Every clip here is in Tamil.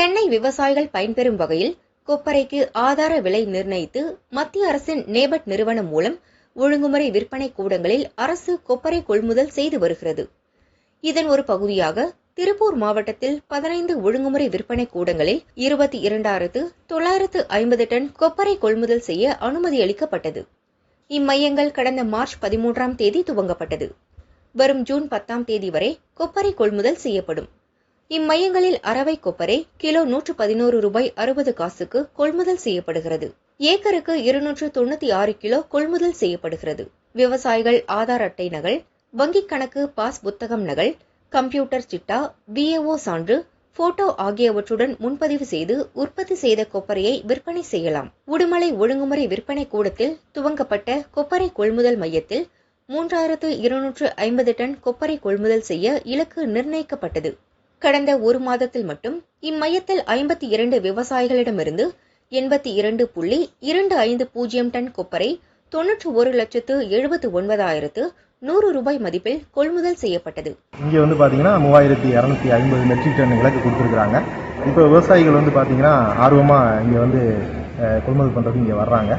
தென்னை விவசாயிகள் பயன்பெறும் வகையில் கொப்பரைக்கு ஆதார விலை நிர்ணயித்து மத்திய அரசின் நேபட் நிறுவனம் மூலம் ஒழுங்குமுறை விற்பனை கூடங்களில் அரசு கொப்பரை கொள்முதல் செய்து வருகிறது. இதன் ஒரு பகுதியாக திருப்பூர் மாவட்டத்தில் பதினைந்து ஒழுங்குமுறை விற்பனை கூடங்களில் இருபத்தி இரண்டாயிரத்து தொள்ளாயிரத்து ஐம்பது டன் கொப்பரை கொள்முதல் செய்ய அனுமதி அளிக்கப்பட்டது. இம்மையங்கள் கடந்த மார்ச் பதிமூன்றாம் தேதி துவங்கப்பட்டது. வரும் ஜூன் பத்தாம் தேதி வரை கொப்பரை கொள்முதல் செய்யப்படும். இம்மையங்களில் அரவை கொப்பரை கிலோ நூற்று பதினோரு ரூபாய் அறுபது காசுக்கு கொள்முதல் செய்யப்படுகிறது. ஏக்கருக்கு இருநூற்று தொண்ணூத்தி ஆறு கிலோ கொள்முதல் செய்யப்படுகிறது. விவசாயிகள் ஆதார் அட்டை நகல் வங்கிக் கணக்கு பாஸ் புத்தகம் நகல் கம்ப்யூட்டர் சிட்டா பிஏஓ சான்று போட்டோ ஆகியவற்றுடன் முன்பதிவு செய்து உற்பத்தி செய்த கொப்பரையை விற்பனை செய்யலாம். உடுமலை ஒழுங்குமுறை விற்பனை கூடத்தில் துவங்கப்பட்ட கொப்பரை கொள்முதல் மையத்தில் மூன்றாயிரத்து இருநூற்று ஐம்பது டன் கொப்பரை கொள்முதல் செய்ய இலக்கு நிர்ணயிக்கப்பட்டது. கடந்த ஒரு மாதத்தில் மட்டும் இம்மையத்தில் ஐம்பத்தி இரண்டு விவசாயிகளிடமிருந்து எண்பத்தி இரண்டு புள்ளி இரண்டு ஐந்து பூஜ்ஜியம் டன் கொப்பரை தொன்னூற்று ஒரு லட்சத்து எழுபத்து ஒன்பதாயிரத்து நூறு ரூபாய் மதிப்பில் கொள்முதல் செய்யப்பட்டது. இங்கே வந்து பார்த்தீங்கன்னா மூவாயிரத்தி இரநூத்தி ஐம்பது மெட்ரிக் டன் விலக்கு கொடுத்துருக்குறாங்க. இப்போ விவசாயிகள் வந்து பார்த்தீங்கன்னா ஆர்வமாக இங்கே வந்து கொள்முதல் பண்ணுறதுக்கு இங்கே வர்றாங்க.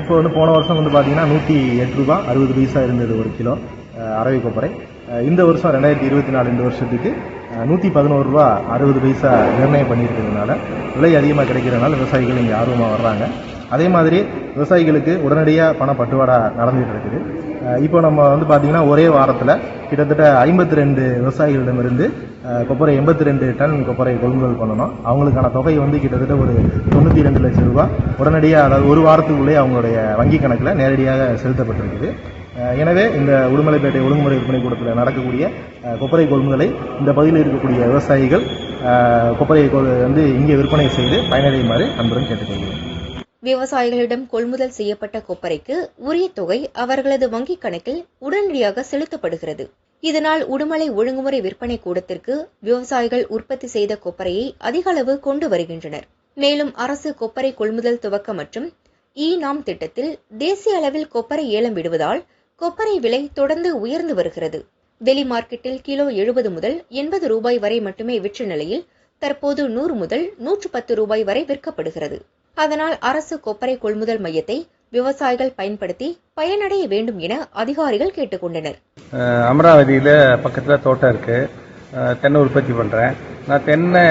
இப்போ வந்து போன வருஷம் வந்து பார்த்தீங்கன்னா நூற்றி எட்டு ரூபா அறுபது பைசா இருந்தது ஒரு கிலோ அரவை கொப்பரை. இந்த வருஷம் ரெண்டாயிரத்தி இருபத்தி நாலு இந்த வருஷத்துக்கு நூற்றி பதினோரு ரூபா அறுபது பைசா நிர்ணயம் பண்ணியிருக்கிறதுனால விலை அதிகமாக கிடைக்கிறதுனால விவசாயிகள் இங்கே ஆர்வமாக வர்றாங்க. அதே மாதிரி விவசாயிகளுக்கு உடனடியாக பண பட்டுவாடா நடந்துகிட்டு இருக்குது. இப்போ நம்ம வந்து பார்த்திங்கன்னா ஒரே வாரத்தில் கிட்டத்தட்ட ஐம்பத்தி ரெண்டு விவசாயிகளிடமிருந்து கொப்பரை எண்பத்தி ரெண்டு டன் கொப்பரை கொள்முதல் பண்ணணும். அவங்களுக்கான தொகை வந்து கிட்டத்தட்ட ஒரு தொண்ணூற்றி ரெண்டு லட்சம் ரூபா. உடனடியாக அதாவது ஒரு வாரத்துக்குள்ளே அவங்களுடைய வங்கி கணக்கில் நேரடியாக செலுத்தப்பட்டிருக்குது. எனவே இந்த உடுமலைப்பேட்டை ஒழுங்குமுறை விற்பனை கூடத்தில் நடக்கக்கூடிய கொப்பரை கொள்முதலை இந்த பகுதியில் இருக்கக்கூடிய விவசாயிகள் கொப்பரை வந்து இங்கே விற்பனை செய்து பயனடையுமாறு அன்புடன் கேட்டுக்கொள்கிறேன். விவசாயிகளிடம் கொள்முதல் செய்யப்பட்ட கொப்பரைக்கு உரிய தொகை அவர்களது வங்கிக் கணக்கில் உடனடியாக செலுத்தப்படுகிறது. இதனால் உடுமலை ஒழுங்குமுறை விற்பனை கூடத்திற்கு விவசாயிகள் உற்பத்தி செய்த கொப்பரையை அதிக அளவு கொண்டு வருகின்றனர். மேலும் அரசு கொப்பரை கொள்முதல் துவக்க மற்றும் இ நாம் திட்டத்தில் தேசிய அளவில் கொப்பரை ஏலம் விடுவதால் கொப்பரை விலை தொடர்ந்து உயர்ந்து வருகிறது. வெளி மார்க்கெட்டில் கிலோ எழுபது முதல் எண்பது ரூபாய் வரை மட்டுமே விற்ற நிலையில் தற்போது நூறு முதல் நூற்று பத்து ரூபாய் வரை விற்கப்படுகிறது. அதனால் அரசு கொப்பரை கொள்முதல் மையத்தை விவசாயிகள் பயன்படுத்தி பயனடைய வேண்டும் என அதிகாரிகள் கேட்டுக்கொண்டனர். அஹ் அமராவதியில் பக்கத்தில் தோட்டம் இருக்கு. தென்னை உற்பத்தி பண்றேன். நான் தென்னை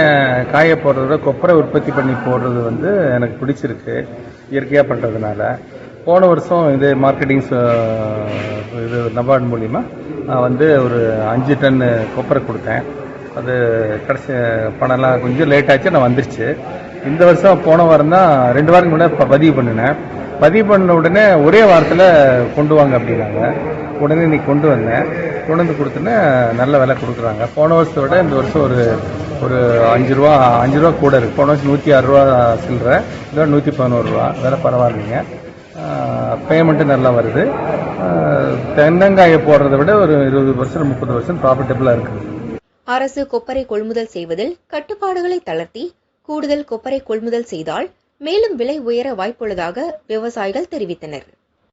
காய போடுறத கொப்பரை உற்பத்தி பண்ணி போடுறது வந்து எனக்கு பிடிச்சிருக்கு. இயற்கையாக பண்றதுனால. போன வருஷம் இது மார்க்கெட்டிங் இது நபார்டு மூலிமா நான் வந்து ஒரு அஞ்சு டன் கொப்பரை கொடுத்தேன். அது கடைசி பணம்லாம் கொஞ்சம் லேட் ஆச்சு நான் வந்துருச்சு. இந்த வருஷம் போன வாரம் தான் ரெண்டு வாரம் முன்னாடி ப- பதிவு பண்ணினேன். பதிவு பண்ண உடனே ஒரே வாரத்தில் கொண்டு வாங்க அப்படின்னாங்க. உடனே இன்னைக்கு கொண்டு வந்தேன். கொண்டு வந்து கொடுத்தோன்னே நல்ல விலை கொடுக்குறாங்க. போன வருஷத்தை விட இந்த வருஷம் ஒரு ஒரு அஞ்சு ரூபா அஞ்சு ரூபா கூட இருக்குது போன வருஷம் நூற்றி ஆறு ரூபா சில்லற இதோட நூற்றி பதினோரு ரூபா. விலை பரவாயில்லைங்க. பேமெண்ட்டு நல்லா வருது. தென்னங்காயை போடுறதை விட ஒரு இருபது பர்சன்ட் முப்பது பர்சன்ட் ப்ராஃபிட்டபிளாக இருக்குது அரசு கொப்பரை கொள்முதல் செய்வதில் கட்டுப்பாடுகளை தளர்த்தி கூடுதல் கொப்பரை கொள்முதல் செய்தால் மேலும் விலை உயர வாய்ப்புள்ளதாக விவசாயிகள் தெரிவித்தனர்.